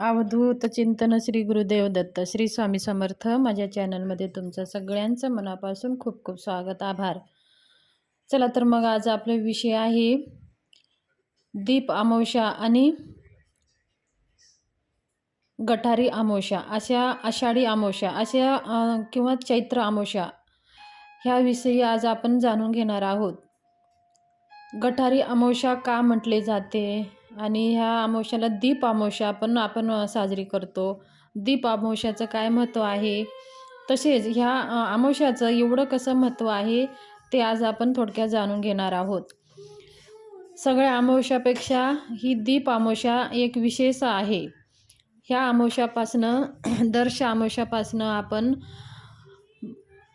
अवधूत चिंतन श्री गुरुदेव दत्त श्री स्वामी समर्थ. माझ्या चॅनलमध्ये तुमचं सगळ्यांचं मनापासून खूप खूप स्वागत आभार. चला तर मग आज आपला विषय आहे दीप अमावशा आणि गठारी अमावस्या अशा आषाढी अमावस्या अशा किंवा चैत्र अमावस्या ह्याविषयी आज आपण जाणून घेणार आहोत. गठारी अमावस्या का म्हटले जाते? आणि ह्या अमावश्याला दीप अमावस्या पण आपण साजरी करतो. दीप अमावश्याचं काय महत्त्व आहे? तसेच ह्या अमावश्याचं एवढं कसं महत्त्व आहे ते आज आपण थोडक्यात जाणून घेणार आहोत. सगळ्या अमावश्यापेक्षा ही दीप अमावस्या एक विशेष आहे. ह्या अमावश्यापासनं दर्श अमावश्यापासनं आपण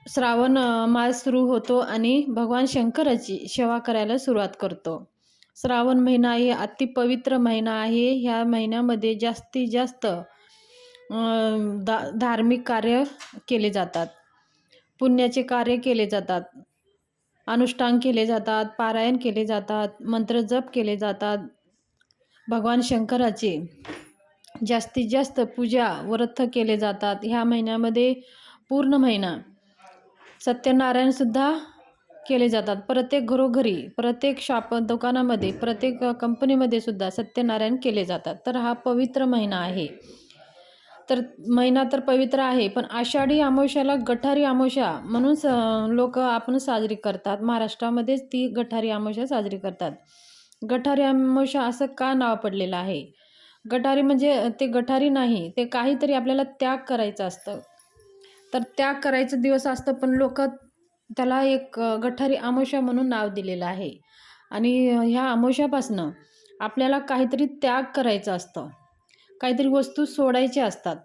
श्रावण मास सुरू होतो आणि भगवान शंकराची सेवा करायला सुरुवात करतो. श्रावण महिना हे अति पवित्र महिना आहे. ह्या महिन्यामध्ये जास्तीत जास्त दा धार्मिक कार्य केले जातात. पुण्याचे कार्य केले जातात. अनुष्ठान केले जातात पारायण केले जातात मंत्रजप केले जातात. भगवान शंकराचे जास्तीत जास्त पूजा व्रत केले जातात. ह्या महिन्यामध्ये पूर्ण महिना. सत्यनारायणसुद्धा केले जातात. प्रत्येक घरोघरी प्रत्येक शॉप दुकानामध्ये प्रत्येक कंपनीमध्ये सुद्धा सत्यनारायण केले जातात. तर हा पवित्र महिना आहे. तर महिना तर पवित्र आहे पण आषाढी अमावश्याला गठारी अमावस्या म्हणून स लोक आपण साजरी करतात. महाराष्ट्रामध्येच ती गठारी अमावस्या साजरी करतात. गठारी अमावस्या असं का नाव पडलेलं आहे? गटारी म्हणजे ते गठारी नाही ते काहीतरी आपल्याला त्याग करायचं असतं. तर त्याग करायचं दिवस असतं पण लोक त्याला एक गठारी आमोशा म्हणून नाव दिलेलं आहे. आणि ह्या आमोशापासनं आपल्याला काहीतरी त्याग करायचं असतं. काहीतरी वस्तू सोडायच्या असतात.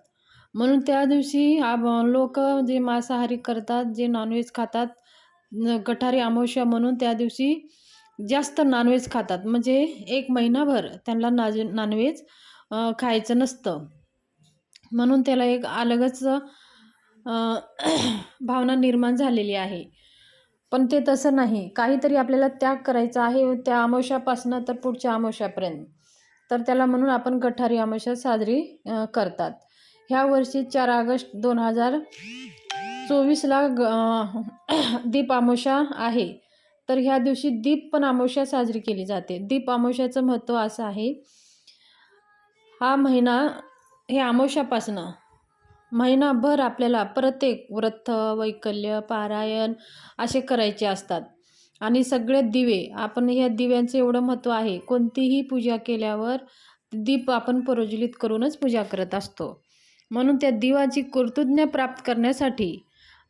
म्हणून त्या दिवशी लोक जे मांसाहारी करतात जे नॉनव्हेज खातात गठारी आमोशा म्हणून त्या दिवशी जास्त नॉनव्हेज खातात. म्हणजे एक महिनाभर त्यांना नाज नॉनव्हेज खायचं नसतं. म्हणून त्याला एक अलगच भावना निर्माण झालेली आहे. पण ते तसं नाही. काहीतरी आपल्याला त्याग करायचा आहे त्या अमावस्यापासनं तर पुढच्या अमावस्यापर्यंत तर त्याला म्हणून आपण गठारी अमावस्या साजरी करतात. ह्या वर्षी चार ऑगस्ट दोन हजार चोवीसला ग दीप अमावस्या आहे. तर ह्या दिवशी दीप पण अमावस्या साजरी केली जाते. दीप अमावस्याचं महत्त्व असं आहे. हा महिना हे अमावस्यापासनं महिनाभर आपल्याला प्रत्येक व्रत वैकल्य पारायण असे करायचे असतात. आणि सगळे दिवे आपण ह्या दिव्यांचं एवढं महत्त्व आहे कोणतीही पूजा केल्यावर दीप आपण प्रज्वलित करूनच पूजा करत असतो. म्हणून त्या दिवाची कृतज्ञ प्राप्त करण्यासाठी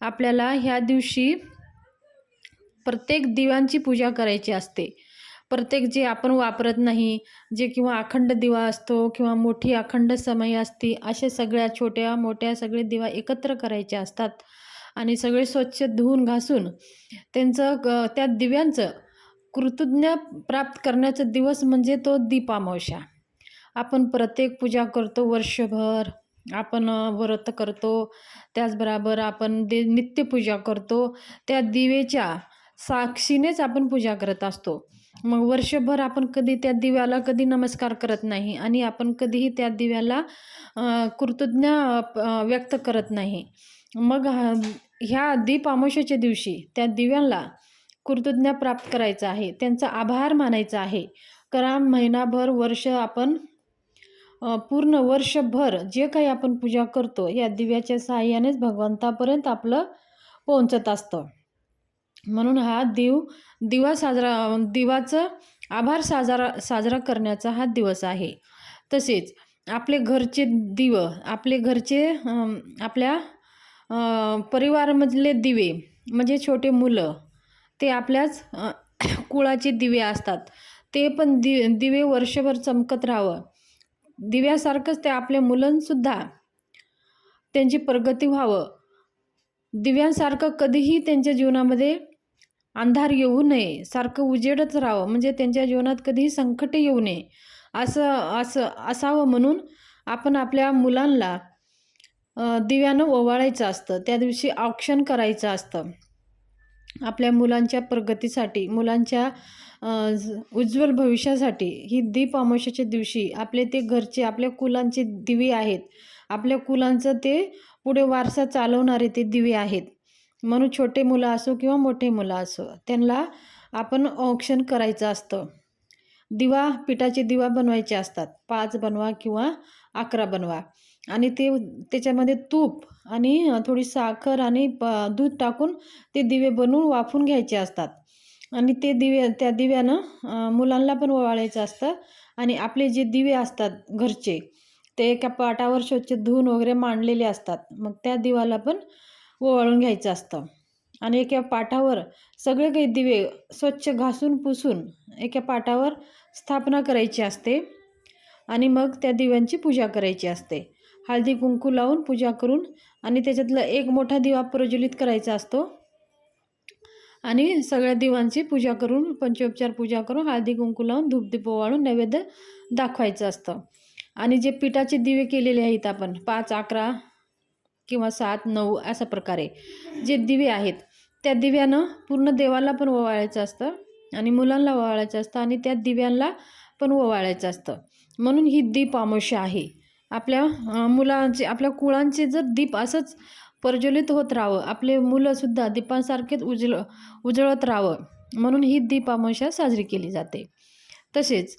आपल्याला ह्या दिवशी प्रत्येक दिव्यांची पूजा करायची असते. प्रत्येक जे आपण वापरत नाही जे किंवा अखंड दिवा असतो किंवा मोठी अखंड समय असते अशा सगळ्या छोट्या मोठ्या सगळे दिवा एकत्र करायचे असतात. आणि सगळे स्वच्छ धुवून घासून त्यांचं त्या दिव्यांचं कृतज्ञ प्राप्त करण्याचा दिवस म्हणजे तो दीपामावशा. आपण प्रत्येक पूजा करतो वर्षभर आपण व्रत करतो त्याचबरोबर आपण दे नित्यपूजा करतो त्या दिवेच्या साक्षीनेच आपण पूजा करत असतो. मग वर्षभर आपण कधी त्या दिव्याला कधी नमस्कार करत नाही आणि आपण कधीही त्या दिव्याला कृतज्ञ व्यक्त करत नाही. मग ह्या दीप अमावस्येच्या दिवशी त्या दिव्यांना कृतज्ञ प्राप्त करायचं आहे. त्यांचा आभार मानायचा आहे. कारण महिनाभर वर्ष आपण पूर्ण वर्षभर जे काही आपण पूजा करतो या दिव्याच्या साहाय्यानेच भगवंतापर्यंत आपलं पोहोचत असतं. म्हणून हा दिव दिवा साजरा दिवाचं आभार साजरा साजरा करण्याचा हा दिवस आहे. तसेच आपले घरचे दिव आपले घरचे आपल्या परिवारमधले परिवारामधले दिवे म्हणजे छोटे मुलं ते आपल्याच कुळाचे दिवे असतात. ते पण दि दिवे वर्षभर चमकत राहावं. दिव्यासारखंच ते आपल्या मुलांसुद्धा त्यांची प्रगती व्हावं. दिव्यांसारखं कधीही त्यांच्या जीवनामध्ये अंधार येऊ नये सारखं उजेडच राहावं. म्हणजे त्यांच्या जीवनात कधीही संकट येऊ नये. असं असं असावं म्हणून आपण आपल्या मुलांना दिव्यानं ओवाळायचं असतं. त्या दिवशी औक्षण करायचं असतं. आपल्या मुलांच्या प्रगतीसाठी मुलांच्या उज्ज्वल भविष्यासाठी ही दीप अमावश्याच्या दिवशी आपले ते घरचे आपल्या कुलांचे दिवे आहेत. आपल्या कुलांचं ते पुढे वारसा चालवणारे ते दिवे आहेत. म्हणून छोटे मुलं असो किंवा मोठे मुलं असो त्यांना आपण औक्षण करायचं असतं. दिवा पिठाचे दिवा बनवायचे असतात. पाच बनवा किंवा अकरा बनवा. आणि ते त्याच्यामध्ये तूप आणि थोडी साखर आणि प दूध टाकून ते दिवे बनवून वाफून घ्यायचे असतात. आणि ते दिवे त्या दिव्यानं मुलांना पण ओवाळायचं असतं. आणि आपले जे दिवे असतात घरचे ते एका पाटावर स्वच्छ धुवून वगैरे मांडलेले असतात. मग त्या दिवाला पण ओवाळून घ्यायचं असतं. आणि एका पाटावर सगळे काही दिवे स्वच्छ घासून पुसून एका पाटावर स्थापना करायची असते आणि मग त्या दिव्यांची पूजा करायची असते. हळदी कुंकू लावून पूजा करून आणि त्याच्यातला एक मोठा दिवा प्रज्वलित करायचा असतो. आणि सगळ्या दिवांची पूजा करून पंचोपचार पूजा करून हळदी कुंकू लावून धूपदीप वाळून नैवेद्य दाखवायचं असतं. आणि जे पिठाचे दिवे केलेले आहेत आपण पाच अकरा किंवा सात नऊ अशा प्रकारे जे दिवे आहेत त्या दिव्यानं पूर्ण देवाला पण ओवाळायचं असतं आणि मुलांना ओवाळायचं असतं आणि त्या दिव्यांना पण ओवाळायचं असतं. म्हणून ही दीप अमावस्या आहे. आपल्या मुलांचे आपल्या कुळांचे जर दीप असंच प्रज्वलित होत राहावं आपले मुलंसुद्धा दीपांसारखेच उजळ उजळत राहावं म्हणून ही दीप अमावस्या साजरी केली जाते. तसेच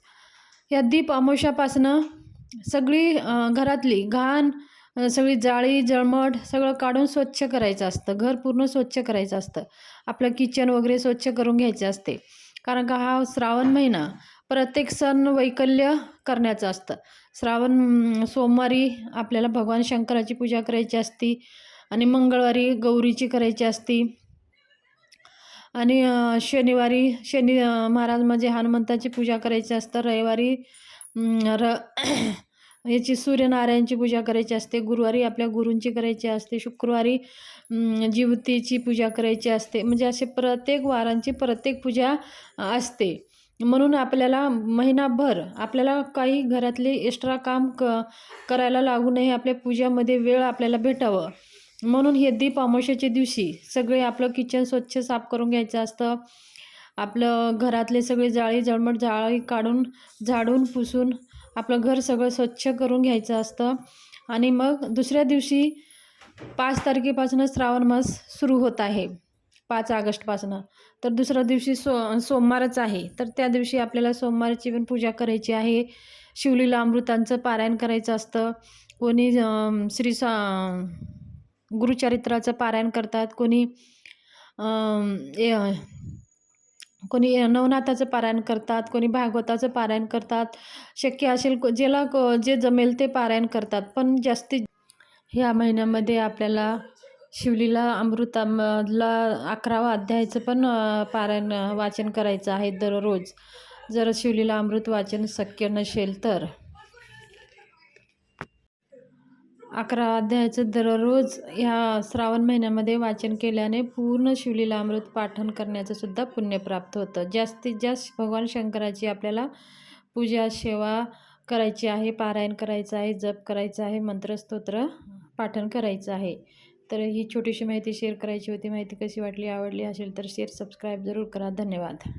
या दीप अमावस्यापासनं सगळी घरातली घाण सगळी जाळी जळमट सगळं काढून स्वच्छ करायचं असतं. घर पूर्ण स्वच्छ करायचं असतं. आपलं किचन वगैरे स्वच्छ करून घ्यायचे असते. कारण का हा श्रावण महिना प्रत्येक सण वैकल्य करण्याचं असतं. श्रावण सोमवारी आपल्याला भगवान शंकराची पूजा करायची असती आणि मंगळवारी गौरीची करायची असती. आणि शनिवारी शनी महाराज म्हणजे हनुमंताची पूजा करायची असतं. रविवारी र याची सूर्यनारायणची पूजा करायची असते गुरुवारी आपल्या गुरूंची करायची असते शुक्रवारी अं, जिवतीची पूजा करायची असते. म्हणजे असे प्रत्येक वारांची प्रत्येक पूजा असते. म्हणून आपल्याला महिनाभर आपल्याला काही घरातले एक्स्ट्रा काम क करायला लागू नये आपल्या पूजामध्ये वेळ आपल्याला भेटावं. म्हणून हे दीप अमावश्याच्या दिवशी सगळे आपलं किचन स्वच्छ साफ करून घ्यायचं असतं. आपलं घरातले सगळे जाळी जळमट जाळी काढून झाडून पुसून आपलं घर सगळं स्वच्छ करून घ्यायचं असतं. आणि मग दुसऱ्या दिवशी पाच तारखेपासून श्रावण मास सुरू होत आहे. पाच ऑगस्टपासनं. तर दुसऱ्या दिवशी सो सोमवारच आहे. तर त्या दिवशी आपल्याला सोमवारची पण पूजा करायची आहे. शिवलीला अमृतांचं पारायण करायचं असतं. कोणी श्री सा गुरुचरित्राचं पारायण करतात. कोणी कोणी नवनाथाचं पारायण करतात कोणी भागवताचं पारायण करतात शक्य असेल को- ज्याला जे जमेल ते पारायण करतात. पण जास्तीत ह्या महिन्यामध्ये आपल्याला शिवलीला अमृतामधला अकरावा अध्यायाचं पण पारायण वाचन करायचं आहे दररोज. जर शिवलीला अमृत वाचन शक्य नसेल तर. अकरा अध्यायाचं दररोज ह्या श्रावण महिन्यामध्ये वाचन केल्याने पूर्ण शिवलीला अमृत पाठन करण्याचं सुद्धा पुण्य प्राप्त होतं. जास्तीत जास्त भगवान शंकराची आपल्याला पूजा सेवा करायची आहे पारायण करायचं आहे जप करायचं आहे मंत्रस्तोत्र पाठन करायचं आहे. तर ही छोटीशी माहिती शेअर करायची होती. माहिती कशी वाटली आवडली असेल तर शेअर सबस्क्राईब जरूर करा. धन्यवाद.